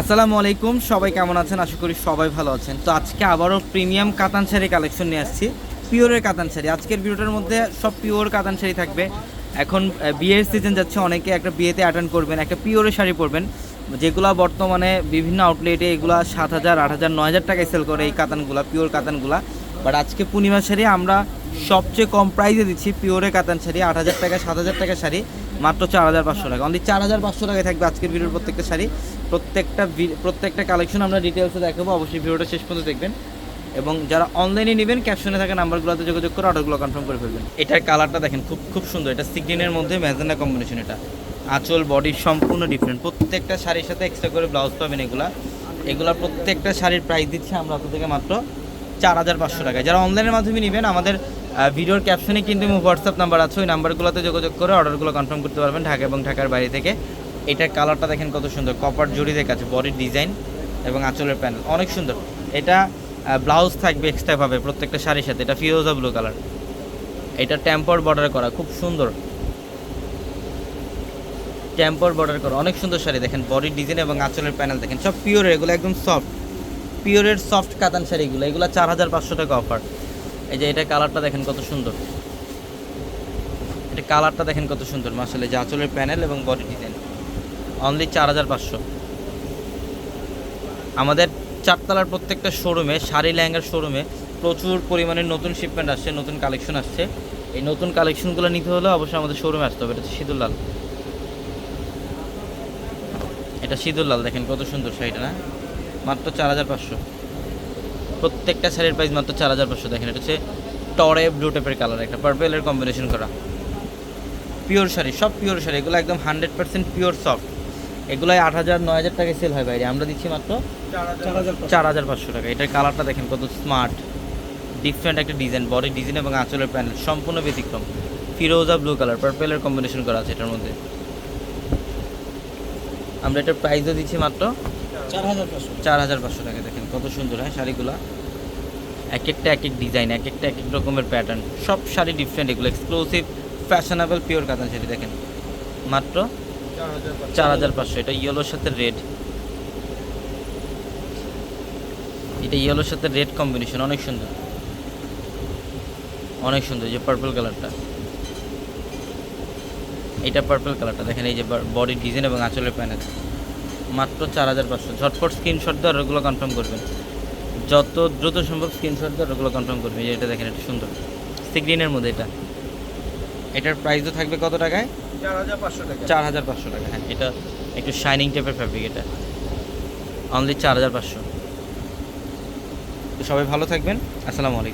আসসালামু আলাইকুম, সবাই কেমন আছেন? আশা করি সবাই ভালো আছেন। তো আজকে আবারও প্রিমিয়াম কাতান শাড়ি কালেকশন নিয়ে আসছি, পিওরের কাতান শাড়ি। আজকের ভিডিওটার মধ্যে সব পিওর কাতান শাড়ি থাকবে। এখন বিয়ের সিজন যাচ্ছে, অনেকে একটা বিয়েতে অ্যাটেন্ড করবেন, একটা পিওরের শাড়ি পরবেন। যেগুলো বর্তমানে বিভিন্ন আউটলেটে এগুলা সাত হাজার, আট হাজার, নয় হাজার টাকায় সেল করে এই কাতানগুলা, পিওর কাতানগুলা। বাট আজকে পূর্ণিমা শাড়ি আমরা সবচেয়ে কম প্রাইসে দিচ্ছি পিওরে কাতান শাড়ি, আট হাজার টাকা, সাত হাজার টাকা শাড়ি। মাত্র চার হাজার পাঁচশো টাকা। অনলি চার হাজার পাঁচশো টাকায় থাকবে আজকের ভিডিওর প্রত্যেকটা শাড়ি। প্রত্যেকটা প্রত্যেকটা কালেকশন আমরা ডিটেলসে দেখাবো, অবশ্যই ভিডিওটা শেষ পর্যন্ত দেখবেন। এবং যারা অনলাইনে নেবেন ক্যাপশনে থাকা নাম্বারগুলোতে যোগাযোগ করে অর্ডারগুলো কনফার্ম করে ফেলবেন। এটার কালারটা দেখেন, খুব খুব সুন্দর। এটা সিগ্রিনের মধ্যে ম্যাজেন্ডা কম্বিনেশন এটা। আঁচল বডি সম্পূর্ণ ডিফারেন্ট প্রত্যেকটা শাড়ির সাথে এক্সট্রা করে ব্লাউজ পাবেন এগুলা। এগুলা প্রত্যেকটা শাড়ির প্রাইস দিচ্ছে আমরা থেকে মাত্র চার হাজার পাঁচশো টাকায়। যারা অনলাইনের মাধ্যমে নেবেন, আমাদের ভিডিওর ক্যাপশনে কিন্তু হোয়াটসঅ্যাপ নাম্বার আছে, ওই নাম্বারগুলোতে যোগাযোগ করে অর্ডারগুলো কনফার্ম করতে পারবেন ঢাকা এবং ঢাকার বাইরে থেকে। এটার কালারটা দেখেন কত সুন্দর কপার জড়িদের কাছে বডির ডিজাইন এবং আঁচলের প্যানেল অনেক সুন্দর। এটা ব্লাউজ থাকবে এক্সট্রা ভাবে, প্রত্যেকটা শাড়ির সাথে, এটা ফিরোজা ব্লু কালার এটা টেম্পর বর্ডার করা, খুব সুন্দর। টেম্পর বর্ডার করা, অনেক সুন্দর শাড়ি দেখেন বডি ডিজাইন এবং আঁচলের প্যানেল দেখেন, সব পিওর এগুলো একদম সফট পিওরের সফট কাতান শাড়িগুলো, এগুলো চার হাজার পাঁচশো টাকা অফার এই যে এটা কালারটা দেখেন কত সুন্দর। এটা কালারটা দেখেন কত সুন্দর মাসালে যে আঁচলের প্যানেল এবং বডি ডিজাইন অনলি চার হাজার পাঁচশো। আমাদের চারতলার প্রত্যেকটা শোরুমে শাড়ি লেহেঙ্গার শোরুমে প্রচুর পরিমাণে নতুন শিপমেন্ট আসছে, নতুন কালেকশন আসছে। এই নতুন কালেকশনগুলো নিতে হলে অবশ্যই আমাদের শোরুমে আসতে হবে, এটা হচ্ছে সিঁদুর লাল এটা সিঁদুর লাল দেখেন কত সুন্দর শাড়িটা, না? মাত্র চার হাজার পাঁচশো। প্রত্যেকটা শাড়ির প্রাইস মাত্র চার হাজার পাঁচশো দেখেন, এটা হচ্ছে টরে ব্লু টাইপের কালার একটা পার্পেলের কম্বিনেশন করা। পিওর শাড়ি, সব পিওর শাড়ি, এগুলো একদম হান্ড্রেড পার্সেন্ট পিওর সফট এগুলাই আট হাজার, নয় হাজার টাকায় সেল হয় বাইরে, আমরা দিচ্ছি মাত্র চার হাজার পাঁচশো টাকা। এটার কালারটা দেখেন কত স্মার্ট ডিফারেন্ট একটা ডিজাইন বডি ডিজাইন এবং আঁচলের প্যানেল সম্পূর্ণ ব্যতিক্রম। ফিরোজা ব্লু কালার পার্পেলের কম্বিনেশন করা আছে এটার মধ্যে। আমরা এটার প্রাইসও দিচ্ছি মাত্র চার হাজার পাঁচশো চার টাকা দেখেন কত সুন্দর হ্যাঁ শাড়িগুলো? এক একটা এক এক ডিজাইন এক একটা এক এক রকমের প্যাটার্ন সব শাড়ি ডিফারেন্ট এগুলো exclusive fashionable pure katan sari দেখেন। মাত্র চার হাজার চার হাজার পাঁচশো এটা ইয়েলোর সাথে রেড এটা ইয়েলোর সাথে রেড কম্বিনেশন অনেক সুন্দর। অনেক সুন্দর যে পার্পল কালারটা এটা পার্পল কালারটা দেখেন এই যে বডি ডিজাইন এবং আঁচলের প্যানেল মাত্র চার হাজার পাঁচশো। ঝটপট স্ক্রিনশট দিয়ে ওগুলো কনফার্ম করবেন। যত দ্রুত সম্ভব স্ক্রিনশট দিয়ে ওগুলো কনফার্ম করবেন। যে এটা দেখেন এটা সুন্দর। সিগ্রিনের মধ্যে এটা। এটার প্রাইসও থাকবে কত টাকায়? চার হাজার পাঁচশো টাকা। চার হাজার পাঁচশো টাকা। হ্যাঁ এটা একটু শাইনিং টাইপের ফ্যাব্রিক এটা। অনলি চার হাজার পাঁচশো। তো সবাই ভালো থাকবেন। আসসালামু আলাইকুম।